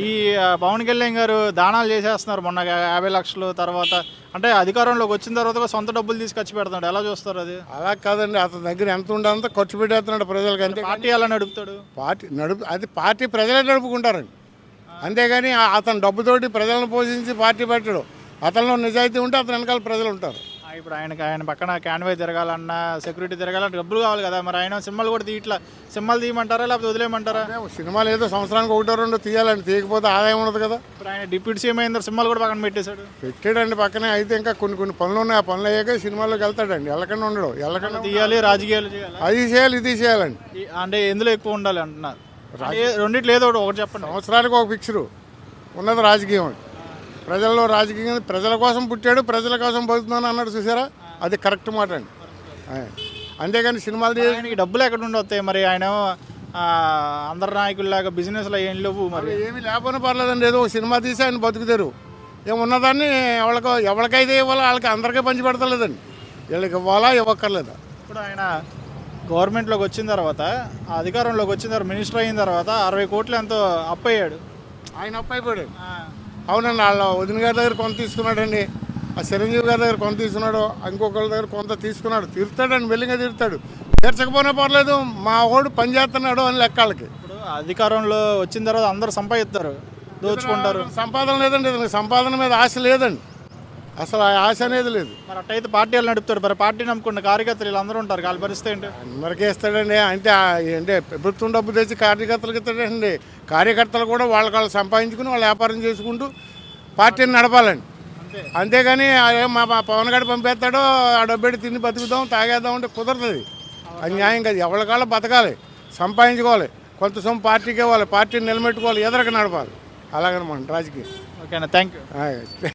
ఈ పవన్ కళ్యాణ్ గారు దానాలు చేసేస్తున్నారు మొన్న యాభై లక్షలు తర్వాత. అంటే అధికారంలోకి వచ్చిన తర్వాత సొంత డబ్బులు తీసి ఖర్చు పెడుతున్నాడు. ఎలా చూస్తారు అది? అలా కాదండి. అతని దగ్గర ఎంత ఉండాలంత ఖర్చు పెట్టేస్తున్నాడు ప్రజలకు. అంతే పార్టీ ఎలా నడుపుతాడు? పార్టీ నడుపు అది పార్టీ ప్రజలే నడుపుకుంటారండి. అంతేగాని అతను డబ్బుతోటి ప్రజలను పోషించి పార్టీ పెట్టడు. అతనిలో నిజాయితీ ఉంటే అతని వెనకాల ప్రజలు ఉంటారు. ఇప్పుడు ఆయనకి ఆయన పక్కన క్యాన్వే తిరగాలన్నా సెక్యూరిటీ తిరగాలన్నా డబ్బులు కావాలి కదా. మరి ఆయన సినిమాలు కూడా తీయట్లా సినిమాలు తీయమంటారా లేకపోతే వదిలేయమంటారా? సినిమాలు ఏదో సంవత్సరానికి ఒకటో రెండో తీయాలండి. తీయకపోతే ఆదాయం ఉండదు కదా. ఇప్పుడు ఆయన డిప్యూటీ సీఎం అయిన సినిమాలు కూడా పక్కన పెట్టేశాడు. పెట్టాడండి పక్కనే. అయితే ఇంకా కొన్ని కొన్ని పనులు ఉన్నాయి. ఆ పనులు అయ్యాక సినిమాల్లోకి వెళ్తాడండి. వెళ్ళకుండా ఉండడు. వెళ్ళకుండా తీయాలి రాజకీయాలు చేయాలి? అది చేయాలి ఇది చేయాలండి. అంటే ఎందులో ఎక్కువ ఉండాలి అంటున్నారు? అంటే రెండిట్లో ఏదో ఒకటి చెప్పండి. సంవత్సరానికి ఒక పిక్చరు ఉన్నది రాజకీయం ప్రజల్లో రాజకీయం ప్రజల కోసం పుట్టాడు ప్రజల కోసం బతుకుతున్నాను అన్నాడు చూసారా? అది కరెక్ట్ మాట అండి. అంతేగాని సినిమాలు తీయ- ఆయనకి డబ్బులు ఎక్కడ నుండి వస్తాయి మరి? ఆయన అందరు నాయకుల్లాగా బిజినెస్లో ఏం లేవు మరి? ఏమి లేకపోయినా పర్లేదండి. ఏదో ఒక సినిమా తీసి ఆయన బతుకుతారు. ఏమున్నదాన్ని ఎవరికో ఎవరికైతే ఇవ్వాలో వాళ్ళకి అందరికీ పంచి పెడతలేదండి. వీళ్ళకి ఇవ్వాలా ఇవ్వక్కర్లేదా? ఇప్పుడు ఆయన గవర్నమెంట్లోకి వచ్చిన తర్వాత అధికారంలోకి వచ్చిన తర్వాత మినిస్టర్ అయిన తర్వాత అరవై కోట్లు ఎంతో అప్పు అయ్యాడు ఆయన అప్పు అయిపోయాడు అవునండి వాళ్ళ వదిన గారి దగ్గర కొంత తీసుకున్నాడండి. ఆ చిరంజీవి గారి దగ్గర కొంత తీసుకున్నాడు. ఇంకొకరి దగ్గర కొంత తీసుకున్నాడు. తీరుతాడండి వెల్లిగా తీరుతాడు. తీర్చకపోయినా పర్లేదు మా వాడు పని చేస్తున్నాడు అని లెక్కలకి ఇప్పుడు అధికారంలో వచ్చిన తర్వాత అందరూ సంపాదిస్తారు. దోచుకుంటారు. సంపాదన లేదండి సంపాదన మీద ఆశ లేదండి. అసలు ఆ ఆశ అనేది లేదు. మరి అట్టయితే పార్టీలు నడుపుతాడు మరి పార్టీ నమ్ముకున్న కార్యకర్తలు వీళ్ళందరూ ఉంటారు. వాళ్ళ పరిస్థితి ఏంటి? అందరికీ ఇస్తాడండి. అంటే అంటే ప్రభుత్వం డబ్బు తెచ్చి కార్యకర్తలకు ఇస్తాడండి. కార్యకర్తలు కూడా వాళ్ళకి వాళ్ళు సంపాదించుకుని వాళ్ళు వ్యాపారం చేసుకుంటూ పార్టీని నడపాలండి. అంతే. అంతేగాని మా పవన్ గారు పంపేస్తాడో ఆ డబ్బెట్టి తిని బతుకుదాం తాగేద్దాం అంటే కుదరదు అది న్యాయం కాదు. ఎవరి కాళ్ళ బతకాలి. సంపాదించుకోవాలి. కొంత సొమ్ము పార్టీకి ఇవ్వాలి. పార్టీని నిలబెట్టుకోవాలి. ఎదరక నడపాలి. అలాగనమాట. రాజకీయం. ఓకేనా? Thank you.